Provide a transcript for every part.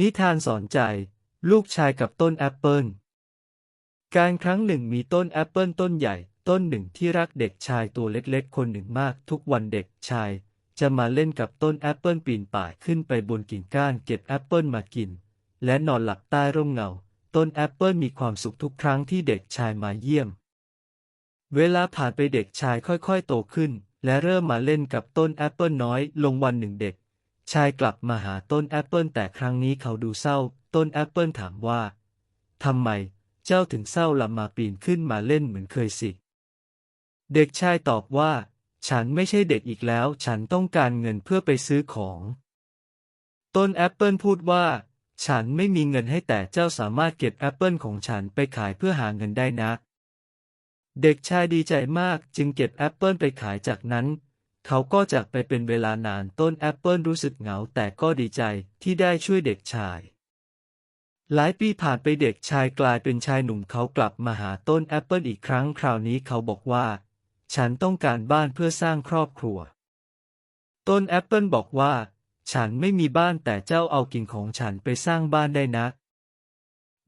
นิทานสอนใจ ลูกชายกับต้นแอปเปิล การครั้งหนึ่งมีต้นแอปเปิลต้นใหญ่ ต้นหนึ่งที่รักเด็กชายตัวเล็กๆ คนหนึ่งมาก ทุกวันเด็กชาย จะมาเล่นกับต้นแอปเปิลปีนป่ายขึ้นไปบนกิ่งก้านเก็บแอปเปิลมากิน และนอนหลับใต้ร่มเงา ต้นแอปเปิลมีความสุขทุกครั้งที่เด็กชายมาเยี่ยม เวลาผ่านไปเด็กชายค่อยๆ โตขึ้น และเริ่มมาเล่นกับต้นแอปเปิลน้อย ลงวันหนึ่งเด็ก ชายกลับมาหาต้นแอปเปิลแต่ครั้งนี้เขาดูเศร้า ต้นแอปเปิลถามว่า ทำไม เจ้าถึงเศร้าลำมาปีนขึ้นมาเล่นเหมือนเคยสิ เด็กชายตอบว่า ฉันไม่ใช่เด็กอีกแล้ว ฉันต้องการเงินเพื่อไปซื้อของ ต้นแอปเปิลพูดว่า ฉันไม่มีเงินให้แต่เจ้าสามารถเก็บแอปเปิลของฉันไปขายเพื่อหาเงินได้นะ เด็กชายดีใจมากจึงเก็บแอปเปิลไปขายจากนั้น เขาก็จากไปเป็นเวลานานต้นแอปเปิลรู้สึกเหงาแต่ก็ดีใจที่ได้ช่วยเด็กชาย หลายปีผ่านไปเด็กชายกลายเป็นชายหนุ่มเขากลับมาหาต้นแอปเปิลอีกครั้งคราวนี้เขาบอกว่า ฉันต้องการบ้านเพื่อสร้างครอบครัว ต้นแอปเปิลบอกว่า ฉันไม่มีบ้านแต่เจ้าเอากิ่งของฉันไปสร้างบ้านได้นะ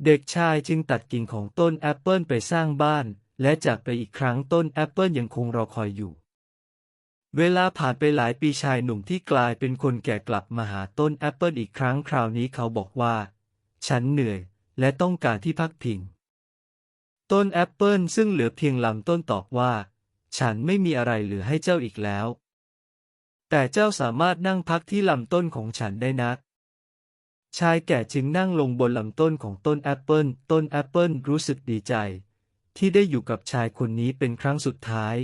เด็กชายจึงตัดกิ่งของต้นแอปเปิลไปสร้างบ้าน และจากไปอีกครั้งต้นแอปเปิลยังคงรอคอยอยู่ เวลาผ่านไปหลายปีชายหนุ่มที่กลายเป็นคนแก่กลับมาหาต้นแอปเปิลอีกครั้งคราวนี้เขาบอกว่า ฉันเหนื่อย และต้องการที่พักพิง ต้นแอปเปิลซึ่งเหลือเพียงลำต้นตอบว่า ฉันไม่มีอะไรเหลือให้เจ้าอีกแล้ว แต่เจ้าสามารถนั่งพักที่ลำต้นของฉันได้นะชายแก่จึงนั่งลงบนลำต้นของต้นแอปเปิลต้นแอปเปิลรู้สึกดีใจ ที่ได้อยู่กับชายคนนี้เป็นครั้งสุดท้าย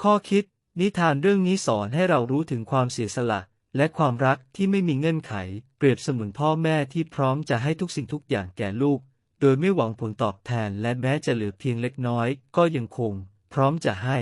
ข้อคิด นิทานเรื่องนี้สอนให้เรารู้ถึงความเสียสละ และความรักที่ไม่มีเงื่อนไข เปรียบเสมือนพ่อแม่ที่พร้อมจะให้ทุกสิ่งทุกอย่างแก่ลูก โดยไม่หวังผลตอบแทนและแม้จะเหลือเพียงเล็กน้อย ก็ยังคง พร้อมจะให้